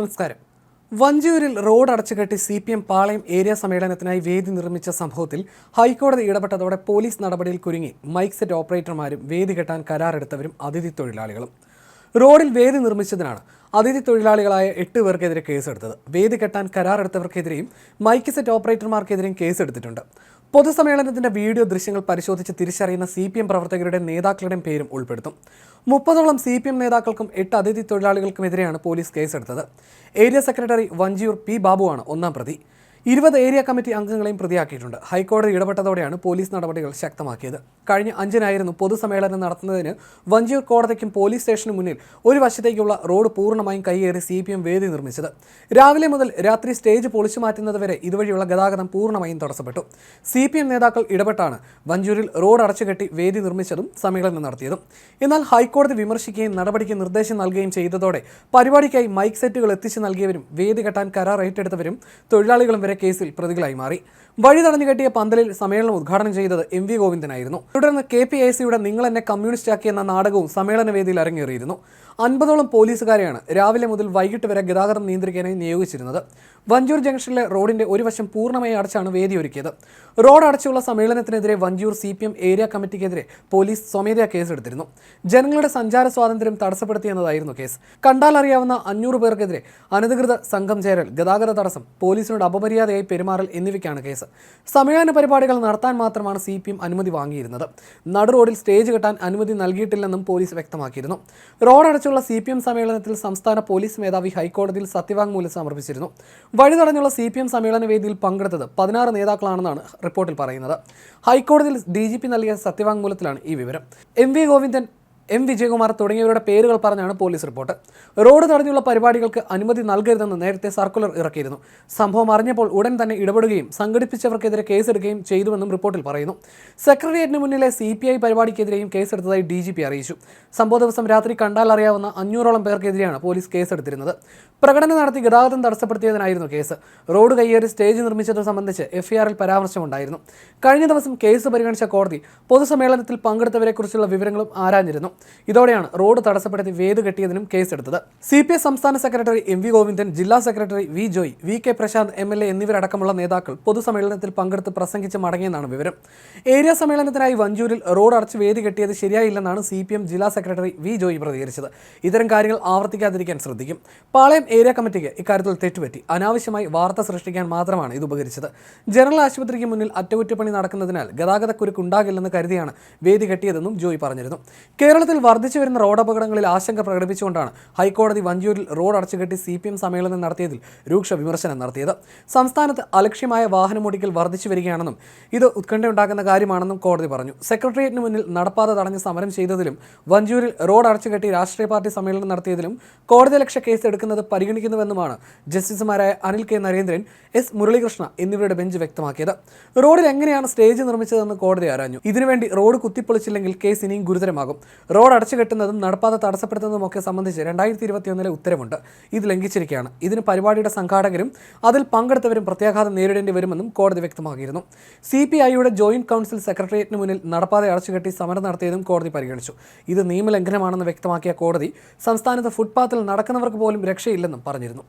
നമസ്കാരം. വഞ്ചിയൂരിൽ road അടച്ചുകെട്ടി C P M Palayam area സമ്മേളനത്തിനായി വേദി നിർമ്മിച്ച സംഭവത്തിൽ ഹൈക്കോടതി ഇടപെട്ടതോടെ പോലീസ് നടപടിയിൽ കുരുങ്ങി മൈക്ക് സെറ്റ് ഓപ്പറേറ്റർമാരും വേദി കെട്ടാൻ കരാറെടുത്തവരും അതിഥി തൊഴിലാളികളും. റോഡിൽ വേദി നിർമ്മിച്ചതിനാണ് അതിഥി തൊഴിലാളികളായ എട്ട് പേർക്കെതിരെ കേസെടുത്തത്. വേദി കെട്ടാൻ കരാറെടുത്തവർക്കെതിരെയും മൈക്ക് സെറ്റ് ഓപ്പറേറ്റർമാർക്കെതിരെയും കേസെടുത്തിട്ടുണ്ട്. പൊതുസമ്മേളനത്തിന്റെ വീഡിയോ ദൃശ്യങ്ങൾ പരിശോധിച്ച് തിരിച്ചറിയുന്ന സി പി എം പ്രവർത്തകരുടെ നേതാക്കളുടെയും പേരും ഉൾപ്പെടുത്തും. മുപ്പതോളം സി പി എം നേതാക്കൾക്കും എട്ട് അതിഥി തൊഴിലാളികൾക്കുമെതിരെയാണ് പോലീസ് കേസെടുത്തത്. ഏരിയ സെക്രട്ടറി വഞ്ചിയൂർ പി ബാബുവാണ് ഒന്നാം പ്രതി. ഇരുപത് ഏരിയ കമ്മിറ്റി അംഗങ്ങളെയും പ്രതിയാക്കിയിട്ടുണ്ട്. ഹൈക്കോടതി ഇടപെട്ടതോടെയാണ് പോലീസ് നടപടികൾ ശക്തമാക്കിയത്. കഴിഞ്ഞ അഞ്ചിനായിരുന്നു പൊതുസമ്മേളനം നടത്തുന്നതിന് വഞ്ചിയൂർ കോടതിക്കും പോലീസ് സ്റ്റേഷന് മുന്നിൽ ഒരു വശത്തേക്കുള്ള റോഡ് പൂർണമായും കൈയേറി സി പി എം വേദി നിർമ്മിച്ചത്. രാവിലെ മുതൽ രാത്രി സ്റ്റേജ് പൊളിച്ചു മാറ്റുന്നത് വരെ ഇതുവഴിയുള്ള ഗതാഗതം പൂർണമായും തടസ്സപ്പെട്ടു. സി പി എം നേതാക്കൾ ഇടപെട്ടാണ് വഞ്ചൂരിൽ റോഡ് അടച്ചുകെട്ടി വേദി നിർമ്മിച്ചതും സമ്മേളനം നടത്തിയതും. എന്നാൽ ഹൈക്കോടതി വിമർശിക്കുകയും നടപടിക്ക് നിർദ്ദേശം നൽകുകയും ചെയ്തതോടെ പരിപാടിക്കായി മൈക്ക് സെറ്റുകൾ എത്തിച്ചു നൽകിയവരും വേദി കെട്ടാൻ കരാർ ഏറ്റെടുത്തവരും തൊഴിലാളികളും വരെ കേസിൽ പ്രതികളായി മാറി. വഴി തടഞ്ഞു കെട്ടിയ പന്തലിൽ സമ്മേളനം ഉദ്ഘാടനം ചെയ്തത് എം വി ഗോവിന്ദനായിരുന്നു. തുടർന്ന് കെ പി ഐ സിയുടെ നിങ്ങൾ എന്നെ കമ്മ്യൂണിസ്റ്റ് ആക്കി എന്ന നാടകവും സമ്മേളന വേദിയിൽ അരങ്ങേറിയിരുന്നു. അൻപതോളം പോലീസുകാരെയാണ് രാവിലെ മുതൽ വൈകിട്ട് വരെ ഗതാഗതം നിയന്ത്രിക്കാനായി നിയോഗിച്ചിരുന്നത്. വഞ്ചൂർ ജംഗ്ഷനിലെ റോഡിന്റെ ഒരു വശം പൂർണമായി അടച്ചാണ് വേദി ഒരുക്കിയത്. റോഡ് അടച്ചുള്ള സമ്മേളനത്തിനെതിരെ Vanchiyoor C P M area കമ്മിറ്റിക്കെതിരെ police സ്വമേധയാ കേസെടുത്തിരുന്നു. ജനങ്ങളുടെ സഞ്ചാര സ്വാതന്ത്ര്യം തടസ്സപ്പെടുത്തിയെന്നതായിരുന്നു കേസ്. കണ്ടാൽ അറിയാവുന്ന അഞ്ഞൂറ് പേർക്കെതിരെ അനധികൃത സംഘം ചേരൽ ഗതാഗത തടസ്സം പോലീസിനോട് അപമര്യാദയായി പെരുമാറൽ എന്നിവയ്ക്കാണ് കേസ്. സമ്മേളന പരിപാടികൾ നടത്താൻ മാത്രമാണ് സി പി എം അനുമതി വാങ്ങിയിരുന്നത്. നടു റോഡിൽ സ്റ്റേജ് കെട്ടാൻ അനുമതി നൽകിയിട്ടില്ലെന്നും പോലീസ് വ്യക്തമാക്കിയിരുന്നു. റോഡ് അടച്ചുള്ള സി പി എം സമ്മേളനത്തിൽ സംസ്ഥാന പോലീസ് മേധാവി ഹൈക്കോടതിയിൽ സത്യവാങ്മൂലം സമർപ്പിച്ചിരുന്നു. വഴി തടഞ്ഞുള്ള സി പി എം സമ്മേളന വേദിയിൽ പങ്കെടുത്തത് പതിനാറ് നേതാക്കളാണെന്നാണ് റിപ്പോർട്ടിൽ പറയുന്നത്. ഹൈക്കോടതിയിൽ ഡി ജി പി നൽകിയ സത്യവാങ്മൂലത്തിലാണ് ഈ വിവരം. M V Govindan M Vijayakumar തുടങ്ങിയവരുടെ പേരുകൾ പറഞ്ഞാണ് പോലീസ് റിപ്പോർട്ട്. റോഡ് തടഞ്ഞുള്ള പരിപാടികൾക്ക് അനുമതി നൽകരുതെന്ന് നേരത്തെ സർക്കുലർ ഇറക്കിയിരുന്നു. സംഭവം അറിഞ്ഞപ്പോൾ ഉടൻ തന്നെ ഇടപെടുകയും സംഘടിപ്പിച്ചവർക്കെതിരെ കേസെടുക്കുകയും ചെയ്തുവെന്നും റിപ്പോർട്ടിൽ പറയുന്നു. സെക്രട്ടേറിയറ്റിന് മുന്നിലെ സി പി ഐ പരിപാടിക്കെതിരെയും കേസെടുത്തതായി ഡി ജി പി അറിയിച്ചു. സംഭവ ദിവസം രാത്രി കണ്ടാൽ അറിയാവുന്ന അഞ്ഞൂറോളം പേർക്കെതിരെയാണ് പോലീസ് കേസെടുത്തിരുന്നത്. പ്രകടനം നടത്തി ഗതാഗതം തടസ്സപ്പെടുത്തിയതിനായിരുന്നു കേസ്. റോഡ് കയ്യേറി സ്റ്റേജ് നിർമ്മിച്ചത് സംബന്ധിച്ച് എഫ്ഐആറിൽ പരാമർശമുണ്ടായിരുന്നു. കഴിഞ്ഞ ദിവസം കേസ് പരിഗണിച്ച കോടതി പൊതുസമ്മേളനത്തിൽ പങ്കെടുത്തവരെക്കുറിച്ചുള്ള വിവരങ്ങളും ആരാഞ്ഞിരുന്നു. ഇതോടെയാണ് റോഡ് തടസ്സപ്പെടുത്തി വേദ് കെട്ടിയതിനും കേസെടുത്തത് സി പി എസ് സംസ്ഥാന സെക്രട്ടറി എം വി ഗോവിന്ദൻ ജില്ലാ secretary V Joy V K Prashanth M L A എന്നിവരടക്കമുള്ള നേതാക്കൾ പൊതുസമ്മേളനത്തിൽ പങ്കെടുത്ത് പ്രസംഗിച്ച് മടങ്ങിയെന്നാണ് വിവരം. ഏരിയ സമ്മേളനത്തിനായി വഞ്ചൂരിൽ റോഡ് അടച്ച് വേദി കെട്ടിയത് ശരിയായില്ലെന്നാണ് സി പി എം ജില്ലാ സെക്രട്ടറി വി ജോയ് പ്രതികരിച്ചത്. ഇത്തരം കാര്യങ്ങൾ ആവർത്തിക്കാതിരിക്കാൻ ശ്രദ്ധിക്കും. പാളയം ഏരിയ കമ്മിറ്റിക്ക് ഇക്കാര്യത്തിൽ തെറ്റുപറ്റി. അനാവശ്യമായി വാർത്ത സൃഷ്ടിക്കാൻ മാത്രമാണ് ഇത് ഉപകരിച്ചത്. ജനറൽ ആശുപത്രിക്ക് മുന്നിൽ അറ്റകുറ്റപ്പണി നടക്കുന്നതിനാൽ ഗതാഗതക്കുരുക്ക് ഉണ്ടാകില്ലെന്ന് കരുതിയാണ് വേദി കെട്ടിയതെന്നും ജോയ് പറഞ്ഞിരുന്നു. കേരളത്തിൽ വർദ്ധിച്ചു വരുന്ന റോഡ് അപകടങ്ങളിൽ ആശങ്ക പ്രകടിപ്പിച്ചുകൊണ്ടാണ് ഹൈക്കോടതി വഞ്ചൂരിൽ റോഡ് അടച്ചുകെട്ടി സി പി എം സമ്മേളനം നടത്തിയതിൽ രൂക്ഷ വിമർശനം നടത്തിയത്. സംസ്ഥാനത്ത് അലക്ഷ്യമായ വാഹനമോടിക്കൽ വർദ്ധിച്ചു വരികയാണെന്നും ഇത് ഉത്കണ്ഠയുണ്ടാക്കുന്ന കാര്യമാണെന്നും കോടതി പറഞ്ഞു. സെക്രട്ടേറിയറ്റിന് മുന്നിൽ നടപ്പാത തടഞ്ഞ് സമരം ചെയ്തതിലും വഞ്ചൂരിൽ റോഡ് അടച്ചുകെട്ടി രാഷ്ട്രീയ പാർട്ടി സമ്മേളനം നടത്തിയതിലും കോടതി ലക്ഷ്യ കേസ് എടുക്കുന്നത് പരിഗണിക്കുന്നുവെന്നുമാണ് ജസ്റ്റിസുമാരായ അനിൽ കെ നരേന്ദ്രൻ എസ് മുരളീകൃഷ്ണ എന്നിവരുടെ ബെഞ്ച് വ്യക്തമാക്കിയത്. റോഡിൽ എങ്ങനെയാണ് സ്റ്റേജ് നിർമ്മിച്ചതെന്ന് കോടതി ആരാഞ്ഞു. ഇതിനുവേണ്ടി റോഡ് കുത്തിപ്പൊളിച്ചില്ലെങ്കിൽ കേസ് ഇനിയും ഗുരുതരമാകും. റോഡ് അടച്ചു കെട്ടുന്നതും നടപ്പാത തടസ്സപ്പെടുത്തുന്നതും ഒക്കെ സംബന്ധിച്ച് രണ്ടായിരത്തി ഇരുപത്തിയൊന്നിലെ ഉത്തരവുണ്ട്. ഇത് ലംഘിച്ചിരിക്കുകയാണ്. ഇതിന് പരിപാടിയുടെ സംഘാടകരും അതിൽ പങ്കെടുത്തവരും പ്രത്യാഘാതം നേരിടേണ്ടി വരുമെന്നും കോടതി വ്യക്തമാക്കിയിരുന്നു. സി പി ഐയുടെ ജോയിന്റ് കൗൺസിൽ സെക്രട്ടേറിയറ്റിന് മുന്നിൽ നടപ്പാത അടച്ചുകെട്ടി സമരം നടത്തിയതും കോടതി പരിഗണിച്ചു. ഇത് നിയമലംഘനമാണെന്ന് വ്യക്തമാക്കിയ കോടതി സംസ്ഥാനത്ത് ഫുട്പാത്തിൽ നടക്കുന്നവർക്ക് പോലും രക്ഷയില്ലെന്നും പറഞ്ഞിരുന്നു.